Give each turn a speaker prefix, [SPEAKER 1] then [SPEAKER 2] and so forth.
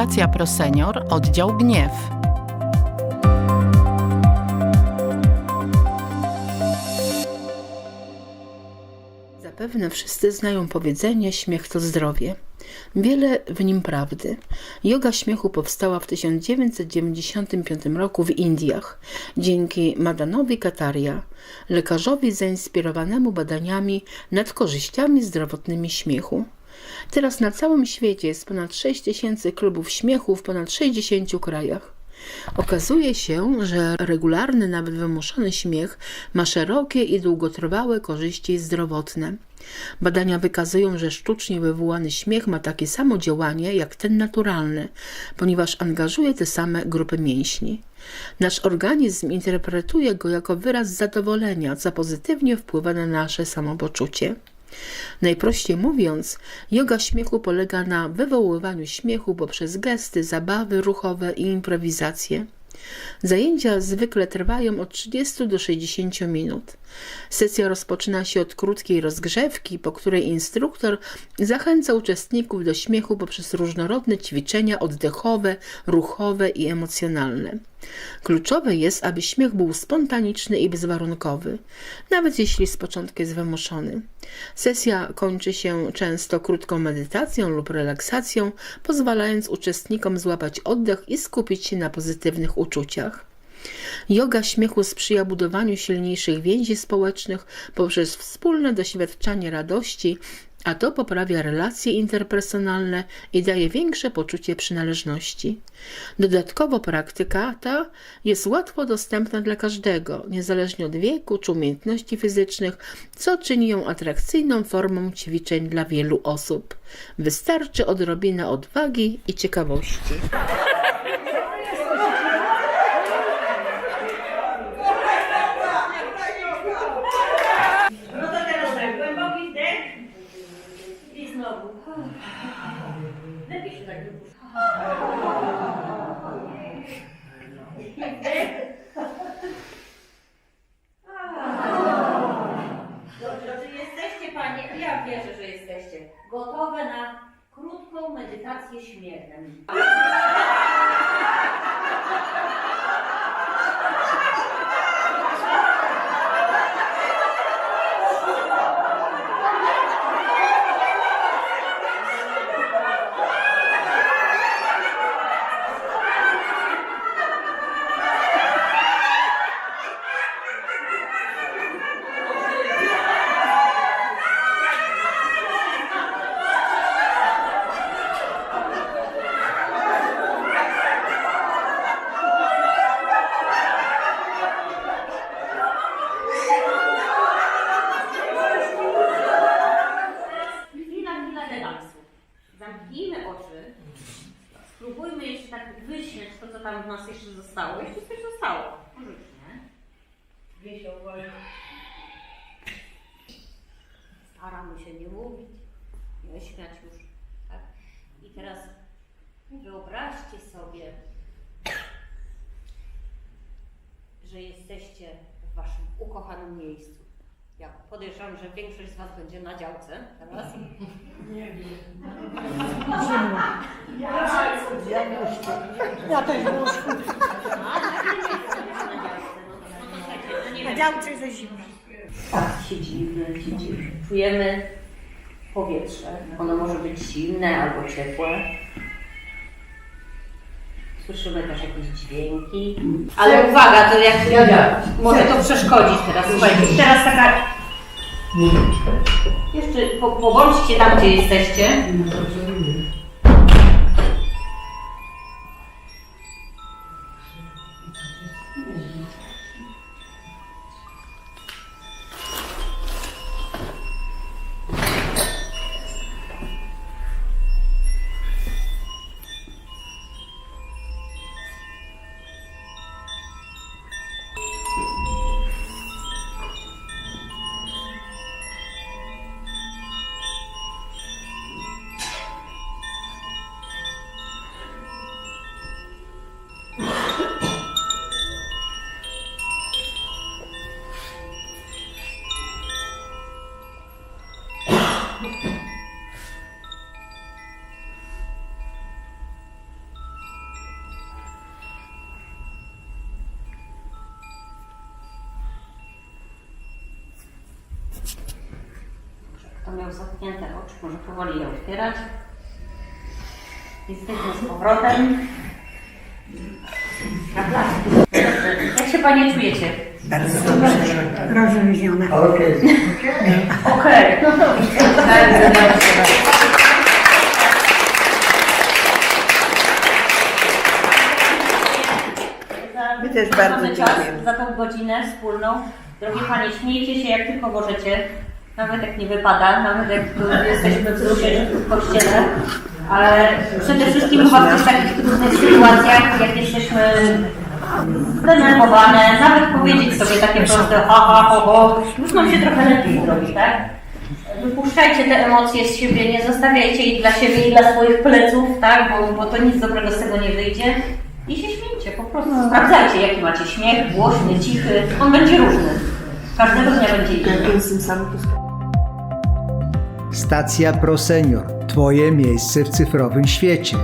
[SPEAKER 1] Fundacja ProSenior, oddział Gniew. Zapewne wszyscy znają powiedzenie śmiech to zdrowie. Wiele w nim prawdy. Yoga śmiechu powstała w 1995 roku w Indiach dzięki Madanowi Kataria, lekarzowi zainspirowanemu badaniami nad korzyściami zdrowotnymi śmiechu. Teraz na całym świecie jest ponad 6 tysięcy klubów śmiechu w ponad 60 krajach. Okazuje się, że regularny, nawet wymuszony śmiech ma szerokie i długotrwałe korzyści zdrowotne. Badania wykazują, że sztucznie wywołany śmiech ma takie samo działanie jak ten naturalny, ponieważ angażuje te same grupy mięśni. Nasz organizm interpretuje go jako wyraz zadowolenia, co pozytywnie wpływa na nasze samopoczucie. Najprościej mówiąc, yoga śmiechu polega na wywoływaniu śmiechu poprzez gesty, zabawy ruchowe i improwizację. Zajęcia zwykle trwają od 30 do 60 minut. Sesja rozpoczyna się od krótkiej rozgrzewki, po której instruktor zachęca uczestników do śmiechu poprzez różnorodne ćwiczenia oddechowe, ruchowe i emocjonalne. Kluczowe jest, aby śmiech był spontaniczny i bezwarunkowy, nawet jeśli z początku jest wymuszony. Sesja kończy się często krótką medytacją lub relaksacją, pozwalając uczestnikom złapać oddech i skupić się na pozytywnych uczuciach. Yoga śmiechu sprzyja budowaniu silniejszych więzi społecznych poprzez wspólne doświadczanie radości, a to poprawia relacje interpersonalne i daje większe poczucie przynależności. Dodatkowo praktyka ta jest łatwo dostępna dla każdego, niezależnie od wieku czy umiejętności fizycznych, co czyni ją atrakcyjną formą ćwiczeń dla wielu osób. Wystarczy odrobina odwagi i ciekawości.
[SPEAKER 2] faz e esmerga-me. Nas jeszcze zostało. Jeszcze coś zostało. Pożycznie. Dwie się uwolni. Staramy się nie mówić, nie śmiać już. Tak? I teraz wyobraźcie sobie, że jesteście w waszym ukochanym miejscu. Ja podejrzewam, że większość z was będzie na działce teraz.
[SPEAKER 3] Ja też
[SPEAKER 2] A, na działce,
[SPEAKER 3] ze zimno.
[SPEAKER 2] Tak, siedzimy, siedzimy. Czujemy powietrze. Ono może być silne albo ciepłe. Słyszymy też jakieś dźwięki. Ale uwaga, to jak może to przeszkodzić teraz. Słuchajcie, teraz taka. Jeszcze po, tam, gdzie jesteście. Kto miał zamknięte oczy, może powoli je otwierać. Jesteśmy z powrotem. Gratulacje. Jak się Panie czujecie?
[SPEAKER 3] Rozluźnione.
[SPEAKER 4] Okej.
[SPEAKER 2] Okej, no dobrze. Bardzo dobrze.
[SPEAKER 3] My też bardzo
[SPEAKER 2] Mamy czas
[SPEAKER 3] dziękujemy.
[SPEAKER 2] za tą godzinę wspólną. Drogie Panie, śmiejcie się jak tylko możecie. Nawet jak nie wypada, nawet jak tu jesteśmy wzruszeni w kościele. Ale przede wszystkim chyba w tych takich trudnych sytuacjach, jak jesteśmy zdenerwowane, nawet powiedzieć sobie takie proste ha, ha, ho, ho, już nam się trochę lepiej zrobi, tak? Wypuszczajcie te emocje z siebie, nie zostawiajcie ich dla siebie i dla swoich pleców, tak? Bo, bo to nic dobrego z tego nie wyjdzie. I się śmiejcie, po prostu sprawdzajcie, jaki macie śmiech, głośny, cichy. On będzie różny. Każdego dnia będzie inny.
[SPEAKER 4] Stacja Pro Senior. Twoje miejsce w cyfrowym świecie.